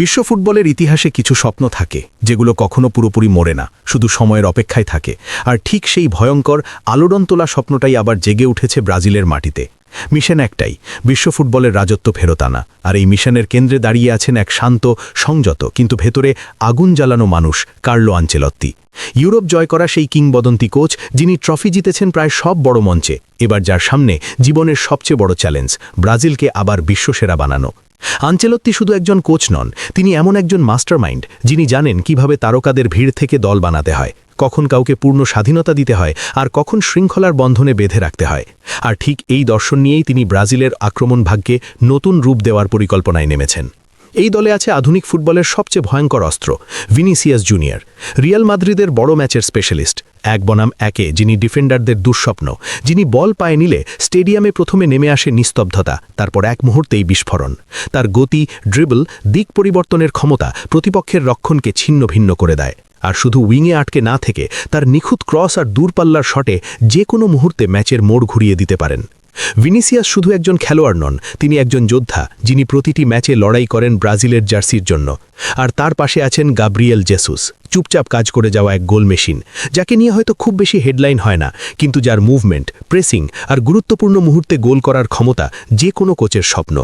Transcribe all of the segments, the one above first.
বিশ্ব ফুটবলের ইতিহাসে কিছু স্বপ্ন থাকে, যেগুলো কখনো পুরোপুরি মরে না, শুধু সময়ের অপেক্ষায় থাকে। আর ঠিক সেই ভয়ঙ্কর, আলোড়ন তোলা স্বপ্নটাই আবার জেগে উঠেছে ব্রাজিলের মাটিতে। মিশন একটাই, বিশ্ব ফুটবলের রাজত্ব ফেরত আনা। আর এই মিশনের কেন্দ্রে দাঁড়িয়ে আছেন এক শান্ত, সংযত, কিন্তু ভেতরে আগুন জ্বালানো মানুষ, কার্লো আঞ্চেলত্তি। ইউরোপ জয় করা সেই কিংবদন্তি কোচ, যিনি ট্রফি জিতেছেন প্রায় সব বড় মঞ্চে। এবার যার সামনে জীবনের সবচেয়ে বড় চ্যালেঞ্জ, ব্রাজিলকে আবার বিশ্বসেরা বানানো। আঞ্চেলত্তি শুধু একজন কোচ নন, তিনি এমন একজন মাস্টারমাইন্ড যিনি জানেন কীভাবে তারকাদের ভিড় থেকে দল বানাতে হয়, কখন কাউকে পূর্ণ স্বাধীনতা দিতে হয় আর কখন শৃঙ্খলার বন্ধনে বেঁধে রাখতে হয়। আর ঠিক এই দর্শন নিয়েই তিনি ব্রাজিলের আক্রমণ ভাগ্যে নতুন রূপ দেওয়ার পরিকল্পনায় নেমেছেন। এই দলে আছে আধুনিক ফুটবলের সবচেয়ে ভয়ঙ্কর অস্ত্র, ভিনিসিয়াস জুনিয়র। রিয়াল মাদ্রিদের বড় ম্যাচের স্পেশালিস্ট। এক বনাম একে, যিনি ডিফেন্ডারদের দুঃস্বপ্ন, যিনি বল পায়ে নিলে স্টেডিয়ামে প্রথমে নেমে আসে নিস্তব্ধতা, তারপর এক মুহূর্তেই বিস্ফোরণ। তার গতি, ড্রিবল, দিক পরিবর্তনের ক্ষমতা প্রতিপক্ষের রক্ষণকে ছিন্ন ভিন্ন করে দেয়। আর শুধু উইংয়ে আটকে না থেকে, তার নিখুঁত ক্রস আর দূরপাল্লার শটে যে কোনো মুহূর্তে ম্যাচের মোড় ঘুরিয়ে দিতে পারেন। ভিনিসিয়াস শুধু একজন খেলোয়াড় নন, তিনি একজন যোদ্ধা, যিনি প্রতিটি ম্যাচে লড়াই করেন ব্রাজিলের জার্সির জন্য। আর তার পাশে আছেন গাব্রিয়েল জেসুস, চুপচাপ কাজ করে যাওয়া এক গোল মেশিন, যাকে নিয়ে হয়তো খুব বেশি হেডলাইন হয় না, কিন্তু যার মুভমেন্ট, প্রেসিং আর গুরুত্বপূর্ণ মুহূর্তে গোল করার ক্ষমতা যে কোনো কোচের স্বপ্ন।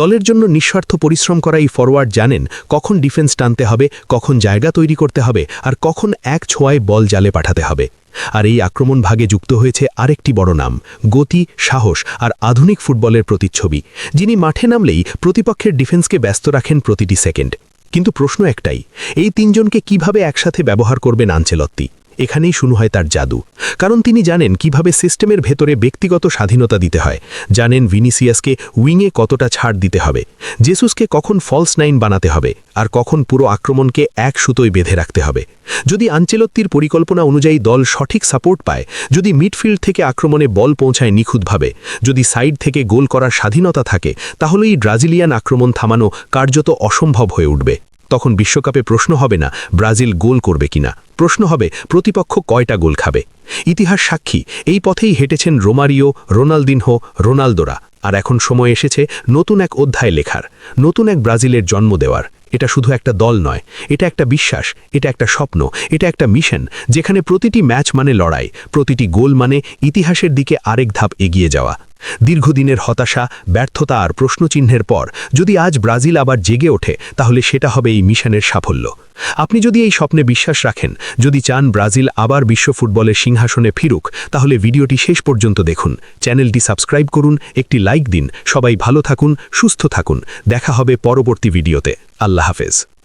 দলের জন্য নিঃস্বার্থ পরিশ্রম করা এই ফরওয়ার্ড জানেন কখন ডিফেন্স টানতে হবে, কখন জায়গা তৈরি করতে হবে, আর কখন এক ছোঁয়ায় বল জালে পাঠাতে হবে। আর এই আক্রমণ ভাগে যুক্ত হয়েছে আরেকটি বড় নাম, গতি, সাহস আর আধুনিক ফুটবলের প্রতিচ্ছবি, যিনি মাঠে নামলেই প্রতিপক্ষের ডিফেন্সকে ব্যস্ত রাখেন প্রতিটি সেকেন্ড। কিন্তু প্রশ্ন একটাই, এই তিনজনকে কীভাবে একসাথে ব্যবহার করবেন আঞ্চেলত্তি এখানেই শুরু হয় তার জাদু। কারণ তিনি জানেন কীভাবে সিস্টেমের ভেতরে ব্যক্তিগত স্বাধীনতা দিতে হয়। জানেন ভিনিসিয়াসকে উইংয়ে কতটা ছাড় দিতে হবে। জেসুসকে কখন ফলস নাইন বানাতে হবে। আর কখন পুরো আক্রমণকে এক সুতোয় বেঁধে রাখতে হবে। যদি আঞ্চেলত্তির পরিকল্পনা অনুযায়ী দল সঠিক সাপোর্ট পায়, যদি মিডফিল্ড থেকে আক্রমণে বল পৌঁছায় নিখুঁতভাবে, যদি সাইড থেকে গোল করার স্বাধীনতা থাকে, তাহলেই ব্রাজিলিয়ান আক্রমণ থামানো কার্যত অসম্ভব হয়ে উঠবে। তখন বিশ্বকাপে প্রশ্ন হবে না ব্রাজিল গোল করবে কিনা। প্রশ্ন হবে, প্রতিপক্ষ কয়টা গোল খাবে? ইতিহাস সাক্ষী, এই পথেই হেঁটেছেন রোমারিও, রোনালদিনহো, রোনালদোরা। আর এখন সময় এসেছে নতুন এক অধ্যায় লেখার, নতুন এক ব্রাজিলের জন্ম দেওয়ার। এটা শুধু একটা দল নয়, এটা একটা বিশ্বাস, এটা একটা স্বপ্ন, এটা একটা মিশন, যেখানে প্রতিটি ম্যাচ মানে লড়াই, প্রতিটি গোল মানে ইতিহাসের দিকে আরেক ধাপ এগিয়ে যাওয়া। দীর্ঘদিনের হতাশা, ব্যর্থতা আর প্রশ্নচিহ্নের পর যদি আজ ব্রাজিল আবার জেগে ওঠে, তাহলে সেটা হবে এই মিশনের সাফল্য। আপনি যদি এই স্বপ্নে বিশ্বাস রাখেন, যদি চান ব্রাজিল আবার বিশ্ব ফুটবলের সিংহাসনে ফিরুক, তাহলে ভিডিওটি শেষ পর্যন্ত দেখুন। চ্যানেলটি সাবস্ক্রাইব করুন, একটি লাইক দিন। সবাই ভালো থাকুন, সুস্থ থাকুন। দেখা হবে পরবর্তী ভিডিওতে। আল্লাহ হাফেজ।